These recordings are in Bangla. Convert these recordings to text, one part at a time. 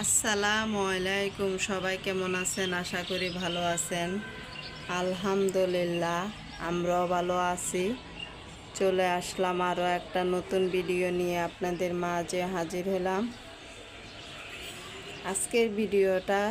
আসসালামু আলাইকুম, সবাই কেমন আছেন? আশা করি ভালো আছেন। আলহামদুলিল্লাহ, আমরাও ভালো আছি। চলে আসলাম আরও একটা নতুন ভিডিও নিয়ে আপনাদের মাঝে হাজির হলাম। আজকের ভিডিওটা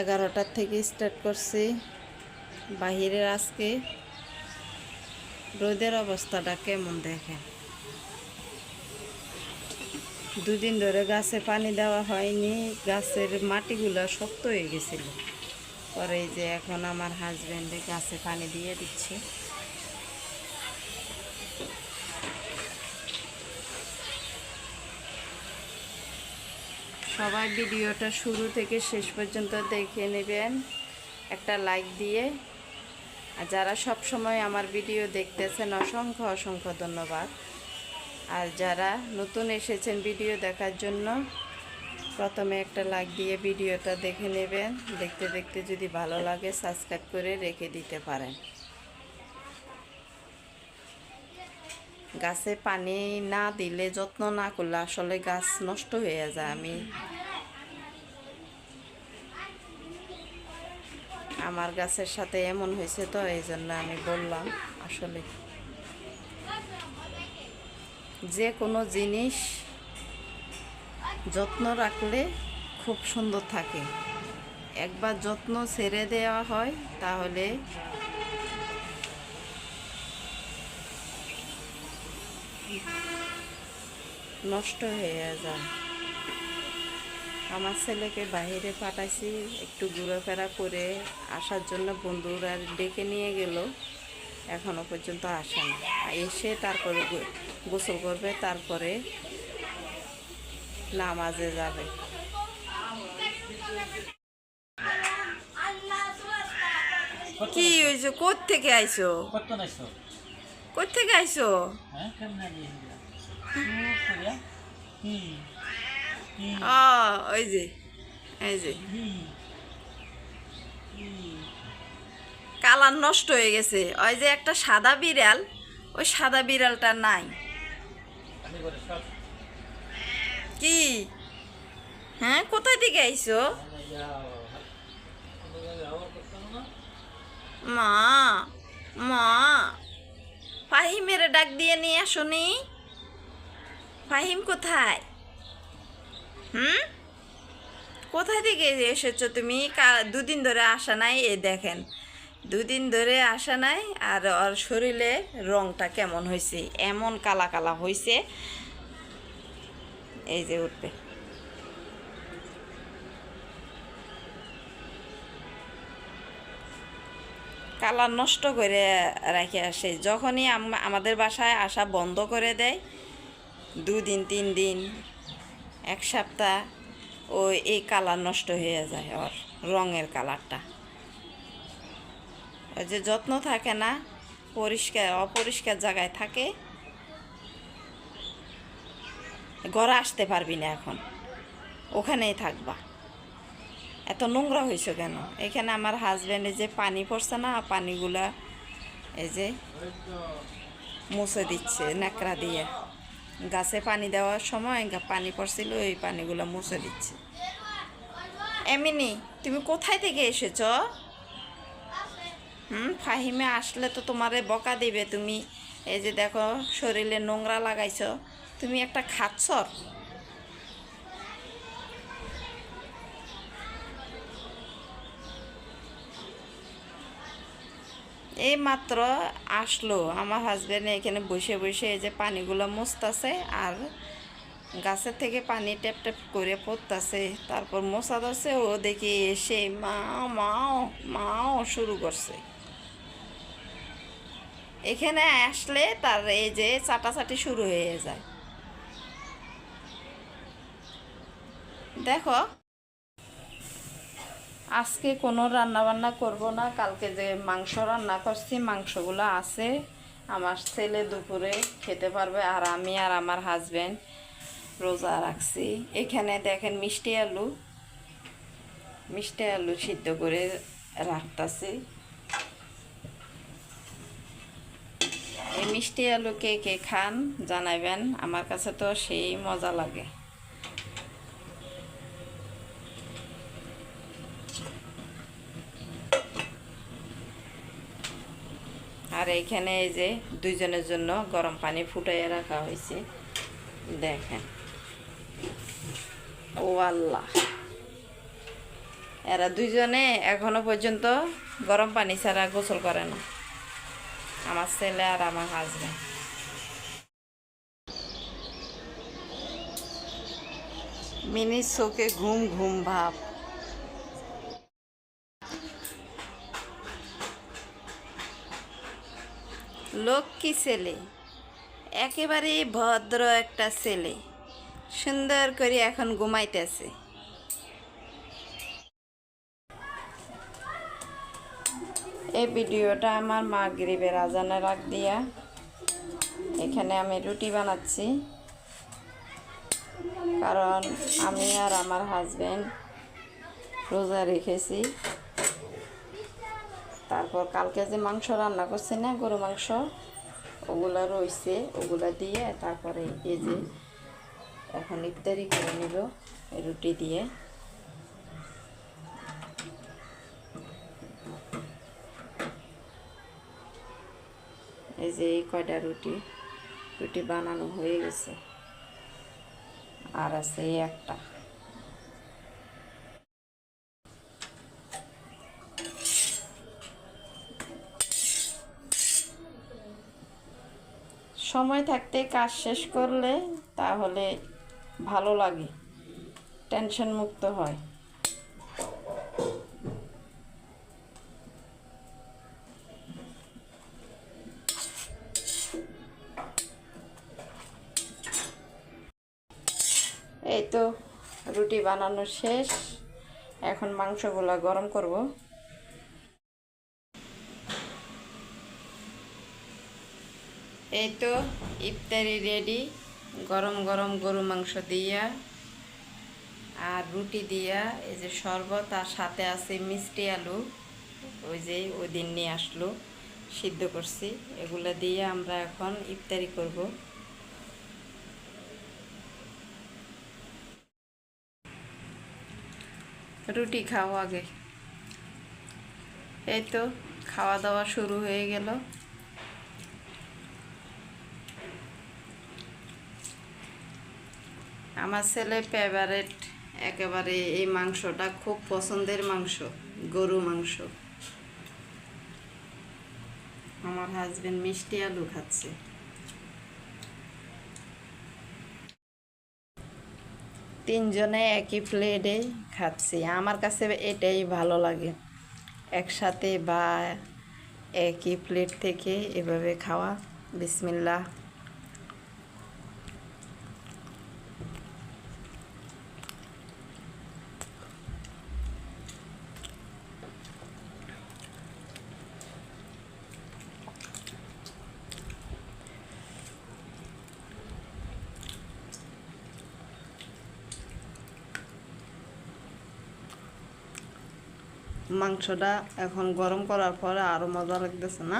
এগারোটার থেকে স্টার্ট করছি। বাহিরের আজকে রোদের অবস্থাটা কেমন দেখেন? দুদিন ধরে গাছে পানি দেওয়া হয়নি, গাছের মাটিগুলো শক্ত হয়ে গেছিল। পরে যে এখন আমার হাজব্যান্ডে গাছে পানি দিয়ে দিচ্ছে। সবাই ভিডিওটা শুরু থেকে শেষ পর্যন্ত দেখে নেবেন, একটা লাইক দিয়ে। আর যারা সব সময় আমার ভিডিও দেখতেছেন, অসংখ্য অসংখ্য ধন্যবাদ। আর যারা নতুন এসেছেন ভিডিও দেখার জন্য, প্রথমে একটা লাইক দিয়ে ভিডিওটা দেখে নেবেন। দেখতে দেখতে যদি ভালো লাগে, সাবস্ক্রাইব করে রেখে দিতে পারেন। গাছে পানি না দিলে, যত্ন না করলে আসলে গাছ নষ্ট হয়ে যায়। আমি আমার গাছের সাথে এমন হয়েছে তো, এই জন্য আমি বললাম আসলে যে কোনো জিনিস যত্ন রাখলে খুব সুন্দর থাকে। একবার যত্ন ছেড়ে দেওয়া হয়, তাহলে নষ্ট হয়ে যায়। আমার ছেলেকে বাইরে পাঠাইছি, একটু ঘোরাফেরা করে আসার জন্য বন্ধুরা ডেকে নিয়ে গেল। এখনও পর্যন্ত আসে না। এসে তারপরে গোসল করবে তারপরে নামাজে যাবে। কি হয়েছে? কোথ থেকে আইছো? কত নাইছো? থেকে আইছো? হ্যাঁ কেমন দিয়েছিল চুপ করিয়া কি কি ও ওই যে এই যে। কালার নষ্ট হয়ে গেছে। ওই যে একটা সাদা বিড়াল, ওই সাদা বিড়ালটা নাই। কি? হ্যাঁ কোথায় করতাম না মা মা। ফাহিমের ডাক দিয়ে নিয়ে আসনি ফাহিম কোথায়? হুম? কোথায় থেকে এসেছ তুমি? দুদিন ধরে আসা নাই, এ দেখেন। দুদিন ধরে আসা নাই আর ওর শরীরে রংটা কেমন হয়েছে, এমন কালা কালা হয়েছে। এই যে উঠবে। কালার নষ্ট করে রেখে আসে। যখনই আমাদের বাসায় আসা বন্ধ করে দেয়, দুদিন, তিন দিন, এক সপ্তাহ ও এই কালার নষ্ট হয়ে যায় ওর রঙের কালারটা। যে যত্ন থাকে না, পরিষ্কার, অপরিষ্কার জায়গায় থাকে, ঘরে আসতে পারবি না এখন। ওখানেই থাকবা। এত নোংরা হয়েছে কেন? এখানে আমার হাজব্যান্ডে যে পানি পড়ছে না, পানিগুলা এই যে মুছে দিচ্ছে, ন্যাকড়া দিয়ে। গাছে পানি দেওয়ার সময় পানি পড়ছিল ওই পানিগুলো মুছে দিচ্ছে। এমনি, তুমি কোথায় থেকে এসেছ? হুম, ফাহিমে আসলে তো তোমারে বকা দিবে তুমি। এই যে দেখো, শরীরে নোংরা লাগাইছো। তুমি একটা খাচ্ছ? এই মাত্র আসলো আমার হাজব্যান্ড এখানে বসে বসে এই যে পানিগুলো মুছতাছে আর গাছের থেকে পানি ট্যাপ ট্যাপ করে পড়তাছে। তারপর মশা ধরছে, ও দেখি এসে মাও মাও মাও শুরু করছে। এখানে আসলে তার এই যে চাটাচাটি শুরু হয়ে যায়। দেখো। আজকে কোনো রান্না বান্না করব না, কালকে যে মাংস রান্না করছি, মাংসগুলো আছে। আমার ছেলে দুপুরে খেতে পারবে আর আমি আর আমার হাজব্যান্ড রোজা রাখছি। এখানে দেখেন মিষ্টি আলু। মিষ্টি আলু সিদ্ধ করে রাখতাছি। এই মিষ্টি আলু কে কে খান জানাবেন আমার কাছে তো সেই মজা লাগে। আর এখানে এই যে দুইজনের জন্য গরম পানি ফুটাইয়া রাখা হয়েছে, দেখেন। ও আল্লাহ। এরা দুইজনে এখনও পর্যন্ত গরম পানি ছাড়া গোসল করে না। আমার ছেলে আর আমার হাজব্যান্ড মিনি চোখে ঘুম ঘুম ভাব। লক্ষ্মী ছেলে? একেবারে ভদ্র একটা ছেলে। সুন্দর করে এখন ঘুমাইতেছে। এই ভিডিওটা আমার মা গরিবের আজানের রাখ দিয়া। এখানে আমি রুটি বানাচ্ছি। কারণ আমি আর আমার হাজবেন্ড রোজা রেখেছি। তারপর কালকে যে মাংস রান্না করছি না, গরু মাংস, ওগুলা রইছে, ওগুলা দিয়ে তারপরে এই যে এখন ইফতারি করে নিব রুটি দিয়ে। এই যে এই কয়টা রুটি রুটি বানানো হয়ে গেছে। আর আছে এই একটা। সময় থাকতে কাজ শেষ করলে তাহলে ভালো লাগে টেনশন মুক্ত হয়। এই তো, রুটি বানানো শেষ। এখন মাংসগুলো গরম করব। এই তো, ইফতারি রেডি গরম গরম গরু মাংস দিয়া আর রুটি দিয়া, এই যে শরবত আর সাথে আছে মিষ্টি আলু। ওই যে ওই দিন নিয়ে আসলো, সিদ্ধ করছি। এগুলো দিয়ে আমরা এখন ইফতারি করব। রুটি খাও আগে। এই তো খাওয়া দাওয়া শুরু হয়ে গেল। আমার ছেলে ফেভারেট একেবারে এই মাংসটা, খুব পছন্দের মাংস, গরু মাংস। আমার হাজবেন্ড মিষ্টি আলু খাচ্ছে। তিনজনে একই প্লেটে খাচ্ছি। আমার কাছে এটাই ভালো লাগে। একসাথে বা একই প্লেট থেকে এভাবে খাওয়া। বিসমিল্লাহ। মাংসটা এখন গরম করার পরে আরও মজা লাগতেছে না।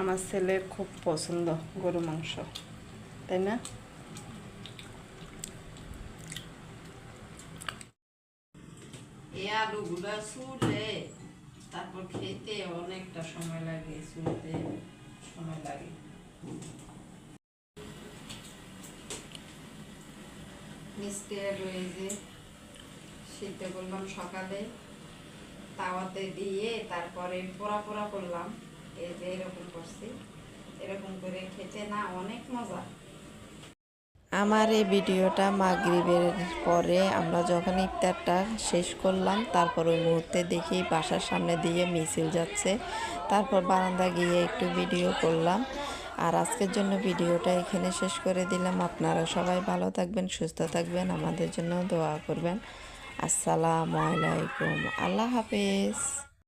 আমার ছেলের খুব পছন্দ গরু মাংস, তাই না? তারপর খেতে অনেকটা সময় লাগে চুলতে সময় লাগে। মিষ্টি যে সিদ্ধ করলাম সকালে, তাওয়াতে দিয়ে তারপরে পোড়া পোড়া করলাম। এই যে এরকম করছি, এরকম করে খেতে না অনেক মজা। আমার এই ভিডিওটা মাগরিবের পরে আমরা যখন ইফতারটা শেষ করলাম, তারপর ওই মুহূর্তে দেখি বাসার সামনে দিয়ে মিছিল যাচ্ছে। তারপর বারান্দা গিয়ে একটু ভিডিও করলাম। আর আজকের জন্য ভিডিওটা এখানে শেষ করে দিলাম। আপনারা সবাই ভালো থাকবেন, সুস্থ থাকবেন, আমাদের জন্য দোয়া করবেন। আসসালামু আলাইকুম। আল্লাহ হাফেজ।